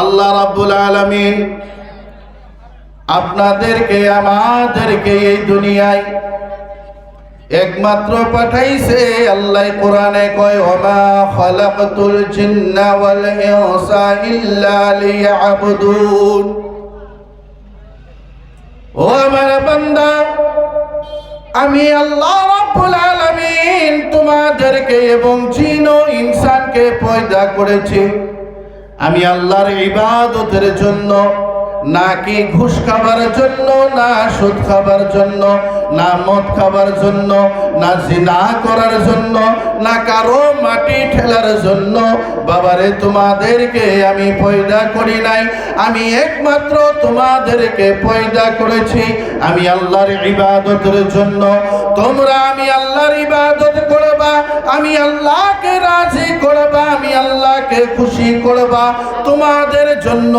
আল্লাহ রাব্বুল আলামিন আপনাদেরকে, আমাদেরকে এই দুনিয়ায় একমাত্র পাঠাইছে। আল্লাহ কোরআনে কয়, ওমা খালাকতুল জিন্না ওয়াল ইনসা ইল্লা লিয়াবুদুন। ও আমার বান্দা, আমি আল্লাহ রাব্বুল আলামিন তোমাদেরকে এবং জিন ও ইনসানকে পয়দা করেছি। আমি আল্লাহর ইবাদতের জন্য নাকি ঘুষ খাবার জন্য, না সুদ খাবার জন্য, না মদ খাবার জন্য, না জিনা করার জন্য, না কারও মাটি ঠেলার জন্য, বাবারে তোমাদেরকে আমি পয়দা করি নাই। আমি একমাত্র তোমাদেরকে পয়দা করেছি। আমি আল্লাহর ইবাদতের জন্য তোমরা আমি আল্লাহর ইবাদত করবা, আমি আল্লাহকে রাজি করবা, আমি আল্লাহকে খুশি করবা। তোমাদের জন্য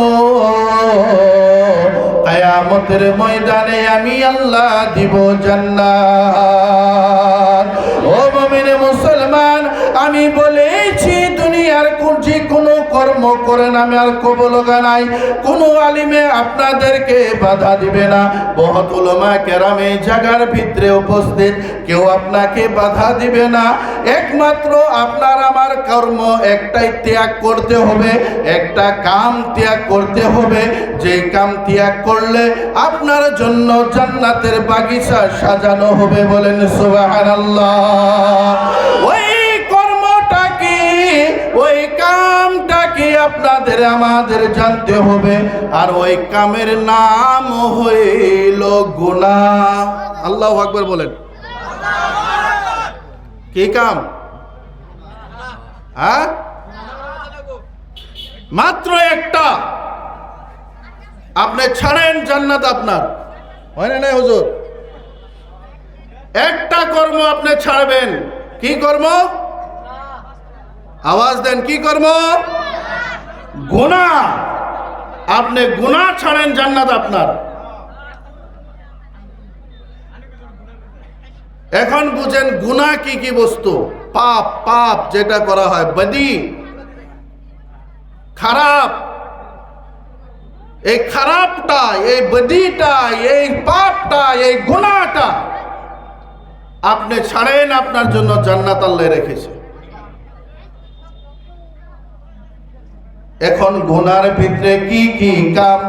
কায়ামতের ময়দানে আমি আল্লাহ দিব জান্নাত। ও মুমিন মুসলমান আমি বলেছি, দুনিয়ার যে কোনো কর্ম করেন আমি আর কবলগা নাই কোনো আলিমে আপনাদেরকে বাধা দিবে না। বহুত উলমা কেরামে জাগার ভিতরে উপস্থিত, কেউ আপনাকে বাধা দিবে না। একমাত্র আপনার আমার কর্ম একটাই ত্যাগ করতে হবে, একটা কাম ত্যাগ করতে হবে। যে কাম ত্যাগ করলে আপনার জন্য জান্নাতের বাগিচা সাজানো হবে বলেন সুবহানাল্লাহ। ওই আপনাদের, আমাদের জানতে হবে। আর ওই কামের নাম হইল গুনাহ আল্লাহ আকবার বলেন। কি কাম? হ্যাঁ? মাত্র একটা। আপনি ছাড়েন জান্নাত আপনার। হয় না না হুজুর? একটা কর্ম আপনি ছাড়বেন। কি কর্ম? আওয়াজ দেন, কি কর্ম? গুণা। আপনি গোনা ছাড়েন, জান্নাত আপনার। এখন বুঝেন গুণা কি কি বস্তু? পাপ পাপ যেটা করা হয়, বদি। খারাপ। এই খারাপটা, এই বদিটা, এই পাপটা, এই গুণাটা আপনি ছাড়েন, আপনার জন্য জান্নাত আল্লাহ রেখেছে। এখন গুনার ভিতরে কি কি কাম?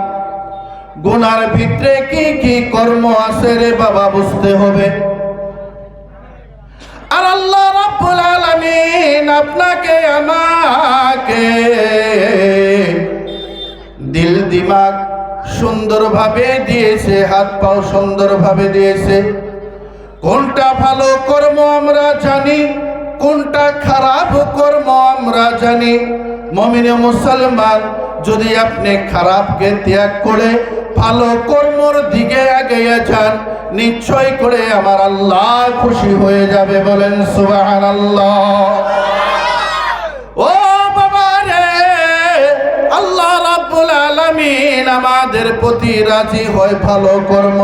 গুনার ভিতরে কি কি কর্ম আছে রে বাবা, বুঝতে হবে। আর আল্লাহ রাব্বুল আলামিন আপনাকে, আমাকে দিল দিমাগ সুন্দরভাবে দিয়েছে, হাত পাও সুন্দরভাবে দিয়েছে। কোনটা ভালো কর্ম আমরা জানি কোনটা খারাপ কর্ম আমরা জানি। মমিনে মুসলমান, যদি আপনি খারাপকে ত্যাগ করে ভালো কর্মর দিকে এগিয়ে যান, নিশ্চয় করে আমার আল্লাহ খুশি হয়ে যাবে বলেন সুবাহান আল্লাহ ও বাবা রে, আল্লাহ রাব্বুল আলামিন আমাদের প্রতি রাজি হয় ভালো কর্ম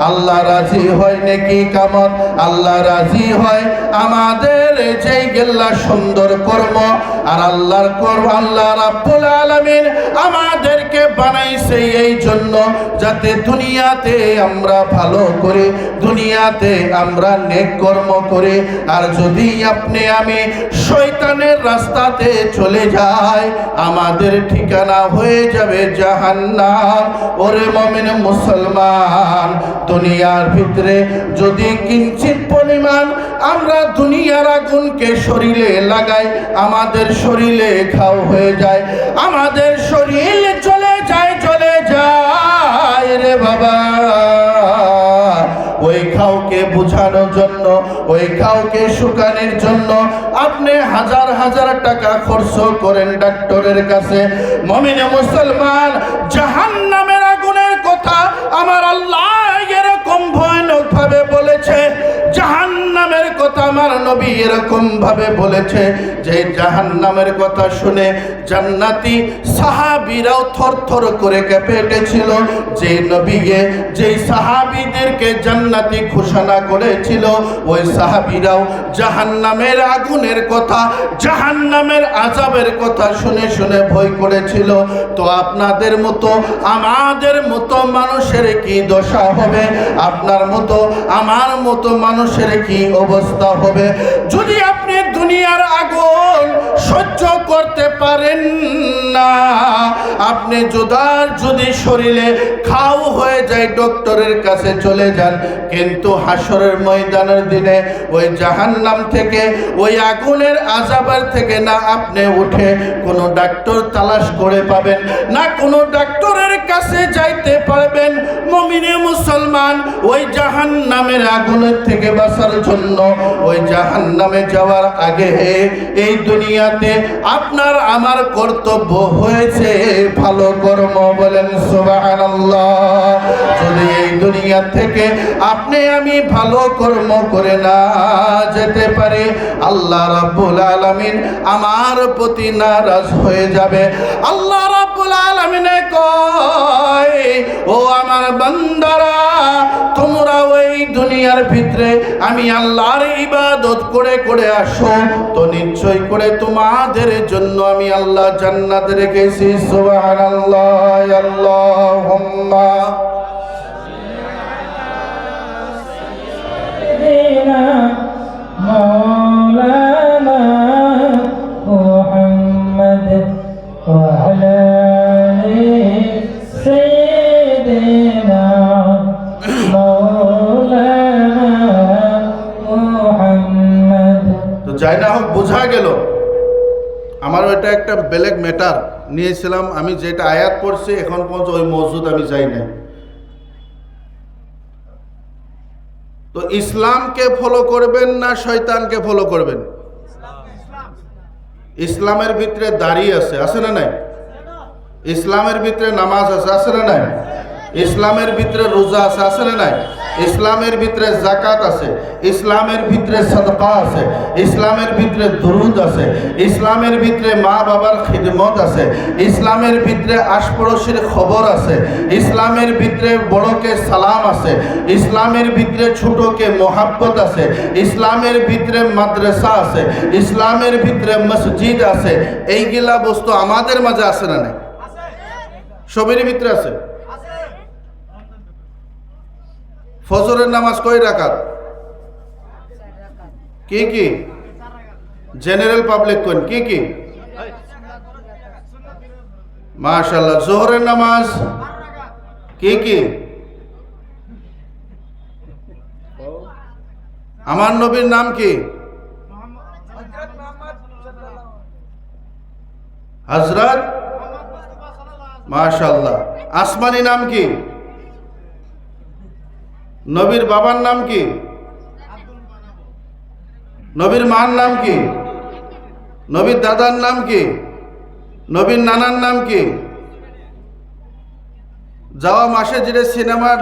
আল্লাহ রাজি হয় নাকি কামত? আল্লাহ রাজি হয় আমাদের যেই গেল্লা সুন্দর কর্ম। আর আল্লাহর কর্ম আল্লাহ রাব্বুল আলামিন আমাদেরকে বানাইছে এই জন্য যাতে দুনিয়াতে আমরা ভালো করে, দুনিয়াতে আমরা নেক কর্ম করে। আর যদি আপনি আমি শয়তানের রাস্তাতে চলে যাই, আমাদের ঠিকানা হয়ে যাবে জাহান্নাম। ওরে মমিন মুসলমান, দুনিয়ার ভিতরে যদি কিঞ্চিত পরিমাণ আমরা দুনিয়ার আগুনকে শরীরে লাগাই, আমাদের শরীরে ঘাও হয়ে যায়, আমাদের শরীর চলে যায় চলে যায় রে বাবা। ওই খাওকে বুঝানোর জন্য, ওই খাওকে শুকানোর জন্য আপনি হাজার হাজার টাকা খরচ করেন ডাক্তারের কাছে। মমিনে মুসলমান জাহান নামের আগুনের কথা আমার আল্লাহ নবী এরকম ভাবে বলেছে যে জাহান্নামের কথা শুনে জান্নাতি সাহাবীরাও থরথর করে কেঁপে উঠেছিল। যে নবীকে, যেই সাহাবীদেরকে জান্নাতি ঘোষণা করেছিল, ওই সাহাবীরাও জাহান্নামের আগুনের কথা, জাহান্নামের আজাবের কথা শুনে শুনে ভয় করেছিল। তো আপনাদের মতো, আমাদের মতো মানুষের কি দশা হবে? আপনার মতো, আমার মতো মানুষের কি অবস্থা হবে? যদি আপনি দুনিয়ার আগুন সহ্য করতে পারেন না। আপনি যোদার যদি শরীরে খাও হয়ে যায়, ডক্টরের কাছে চলে যান। কিন্তু হাসরের ময়দানের দিনে ওই জাহান্নাম থেকে, ওই আগুনের আজাবার থেকে না আপনি উঠে কোনো ডাক্তার তালাশ করে পাবেন, না কোনো ডাক্তারের কাছে যাইতে পারবেন। মমিনে মুসলমান ওই জাহান্নামের আগুনের থেকে বাঁচার জন্য ওই জাহান্নামে যাওয়ার আগে এই দুনিয়াতে আপনার আমার কর্তব্য হয়েছে ভালো কর্ম বলেন, সুবহানাল্লাহ। যদি এই দুনিয়া থেকে আপনি আমি ভালো কর্ম করে না যেতে পারে, আল্লাহ রাব্বুল আলামিন আমার প্রতি নারাজ হয়ে যাবে। আল্লাহ রাব্বুল আলামিনে কয় ও আমার বান্দারা তোমরা ওই দুনিয়ার ভিতরে আমি আল্লাহর ইবাদত করে করে আসো তো নিশ্চয় করে তোমাদের জন্য আমি আল্লাহ জান্নাত রেখেছি সুবহানাল্লাহ আল্লাহুম্মা سيدنا مولانا বেলেগ ম্যাটার নিয়েছিলাম, আমি যেটা আয়াত পড়ছি, এখন পর্যন্ত ওই মসজিদ আমি যাই না তো ইসলামকে ফলো করবেন না শয়তানকে ফলো করবেন? ইসলামের ভিতরে দাঁড়িয়ে আছে আছে না নাই? ইসলামের ভিতরে নামাজ আছে আছে না নাই? ইসলামের ভিতরে রোজা আছে আছে না নাই? ইসলামের ভিতরে জাকাত আছে, ইসলামের ভিতরে সদকা আছে, ইসলামের ভিতরে দুরুদ আছে, ইসলামের ভিতরে মা বাবার খিদমত আছে, ইসলামের ভিতরে আশপড়শির খবর আছে, ইসলামের ভিতরে বড়কে সালাম আছে, ইসলামের ভিতরে ছোটকে মোহাব্বত আছে, ইসলামের ভিতরে মাদ্রাসা আছে, ইসলামের ভিতরে মসজিদ আছে, এইগুলা বস্তু আমাদের মাঝে আছে না নাই? সবেরই ভিতরে আছে। ফজরের নামাজ কয় রাকাত? কি কি? জেনারেল পাবলিক কোন? কি কি? মাশাল্লাহ জোহরের নামাজ কি কি? আমার নবীর নাম কি? হজরত মাশাল্লাহ আসমানি নাম কি? নবীর বাবার নাম কি? নবীর মার নাম কি? নবীর দাদার নাম কি? নবীর নানার নাম কি? যাওয়া মাসে যেটা সিনেমার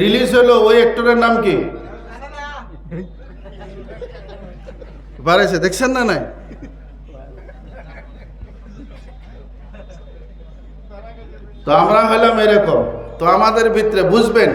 রিলিজ হলো, ওই অ্যাক্টরের নাম কি? পারেছে দেখছেন না নাই? তো আমরা হলাম এরকম। তো আমাদের ভিতরে বুঝবেন